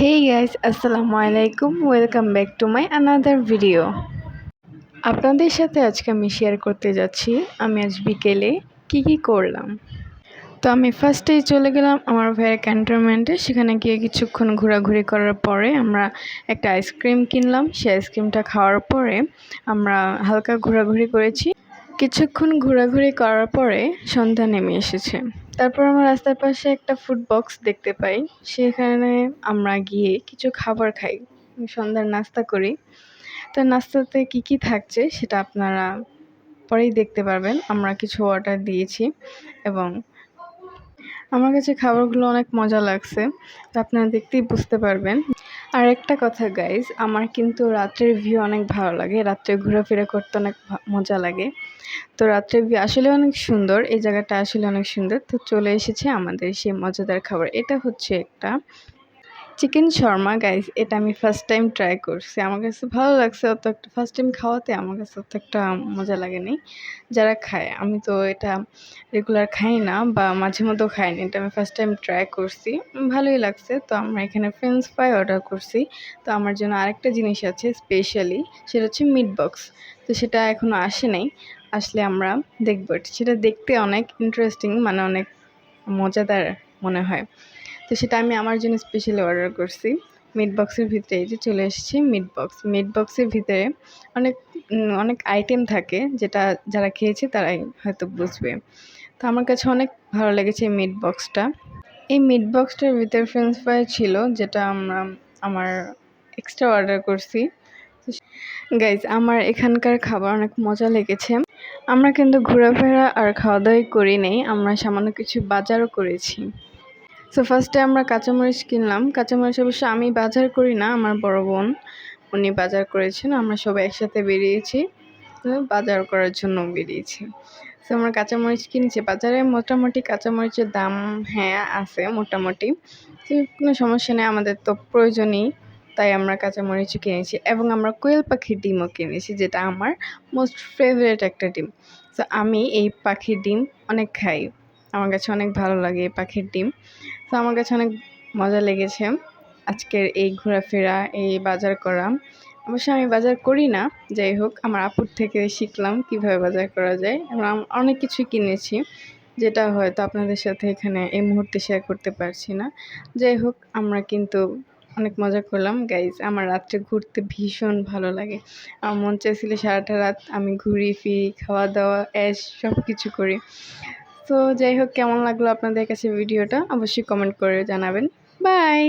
হেই guys আসসালামু আলাইকুম welcome back to my another video আপনাদের সাথে আজকে আমি শেয়ার করতে যাচ্ছি। আমি আজ বিকেলে কি কি করলাম? তো আমি ফার্স্টেই চলে গেলাম আমার ভাইয়ের ক্যান্টনমেন্টে সেখানে গিয়ে কিছুক্ষণ ঘোরাঘুরি করার পরে আমরা একটা আইসক্রিম কিনলাম। সেই আইসক্রিমটা খাওয়ার পরে আমরা হালকা ঘোরাঘুরি করেছি। কিছুক্ষণ ঘোরাঘুরি করার পরে সন্ধ্যা নেমে এসেছে। তারপর আমরা রাস্তার পাশে একটা ফুড বক্স দেখতে পাই। সেখানে আমরা গিয়ে কিছু খাবার খাই। সন্ধ্যার নাস্তা করি। তো নাস্তাতে কি কি থাকছে সেটা আপনারা পরেই দেখতে পারবেন। আমরা কিছু অর্ডার দিয়েছি এবং আমার কাছে খাবারগুলো অনেক মজা লাগছে। তো আপনারা দেখতেই বুঝতে পারবেন একটা কথা গাইজ আমার কিন্তু রাত্রের ভিউ অনেক ভালো লাগে। রাত্রে ঘোরাফেরা করতে অনেক মজা লাগে। তো রাত্রের ভিউ আসলে অনেক সুন্দর, এই জায়গাটা আসলে অনেক সুন্দর। তো চলে এসেছে আমাদের সেই মজাদার খাবার। এটা হচ্ছে একটা চিকেন শর্মা গাইস এটা আমি ফার্স্ট টাইম ট্রাই করছি। আমার কাছে ভালো লাগছে, অত একটা ফার্স্ট টাইম খাওয়াতে আমার কাছে অত একটা মজা লাগেনি। যারা খায়, আমি তো এটা রেগুলার খাই না বা মাঝে মধ্যেও খাইনি, এটা আমি ফার্স্ট টাইম ট্রাই করছি। ভালোই লাগছে, তো আমরা এখানে ফ্রেঞ্চ ফ্রাই অর্ডার করছি। তো আমার জন্য আরেকটা জিনিস আছে স্পেশালি সেটা হচ্ছে মিট বক্স তো সেটা এখনও আসে নাই, আসলে আমরা দেখব। সেটা দেখতে অনেক ইন্টারেস্টিং মানে অনেক মজাদার মনে হয়। তো সেটা আমি আমার জন্য স্পেশালি অর্ডার করছি। মিট বক্সের ভিতরে এই যে চলে এসেছি মিট বক্স মিট বক্সের ভিতরে অনেক অনেক আইটেম থাকে যেটা যারা খেয়েছে তারাই হয়তো বুঝবে। তো আমার কাছে অনেক ভালো লেগেছে এই মিট বক্সটা এই মিট বক্সটার ভিতরে ফ্রেঞ্চ ফ্রাই ছিল যেটা আমরা, আমার এক্সট্রা অর্ডার করছি। গাইজ আমার এখানকার খাবার অনেক মজা লেগেছে। আমরা কিন্তু ঘোরাফেরা আর খাওয়া দাওয়াই করি নেই, আমরা সামান্য কিছু বাজারও করেছি। সো ফার্স্টে আমরা কাঁচামরিচ কিনলাম। কাঁচামরিচ অবশ্য আমি বাজার করি না, আমার বড় বোন। উনি বাজার করেছেন, আমরা সবাই একসাথে বেরিয়েছি। বাজার করার জন্য বেরিয়েছি। সো আমরা কাঁচামরিচ কিনেছি। বাজারে মোটামুটি কাঁচামরিচের দাম হ্যাঁ আছে মোটামুটি। কোনো সমস্যা নেই, আমাদের তো প্রয়োজনই। তাই আমরা কাঁচামরিচও কিনেছি এবং আমরা কোয়েল পাখির ডিমও কিনেছি, যেটা আমার মোস্ট ফেভারিট একটা ডিম। তো আমি এই পাখির ডিম অনেক খাই। আমার কাছে অনেক ভালো লাগে এই পাখির ডিম। তো আমার কাছে অনেক মজা লেগেছে আজকের এই ঘোরাফেরা, এই বাজার করা। অবশ্য আমি বাজার করি না, যাই হোক, আমার আপুর থেকে শিখলাম কীভাবে বাজার করা যায়। এবং অনেক কিছুই কিনেছি, যেটা হয়তো আপনাদের সাথে এখানে এই মুহূর্তে শেয়ার করতে পারছি না। যাই হোক, আমরা কিন্তু অনেক মজা করলাম। গাইজ আমার রাত্রে ঘুরতে ভীষণ ভালো লাগে। আমার মন চাইছিল সারাটা রাত আমি ঘুরি, ফিরি খাওয়া দাওয়া অ্যাশ সব কিছু করি। তো যাই হোক কেমন লাগল আপনাদের কাছে ভিডিওটা? অবশ্যই কমেন্ট করে জানাবেন। বাই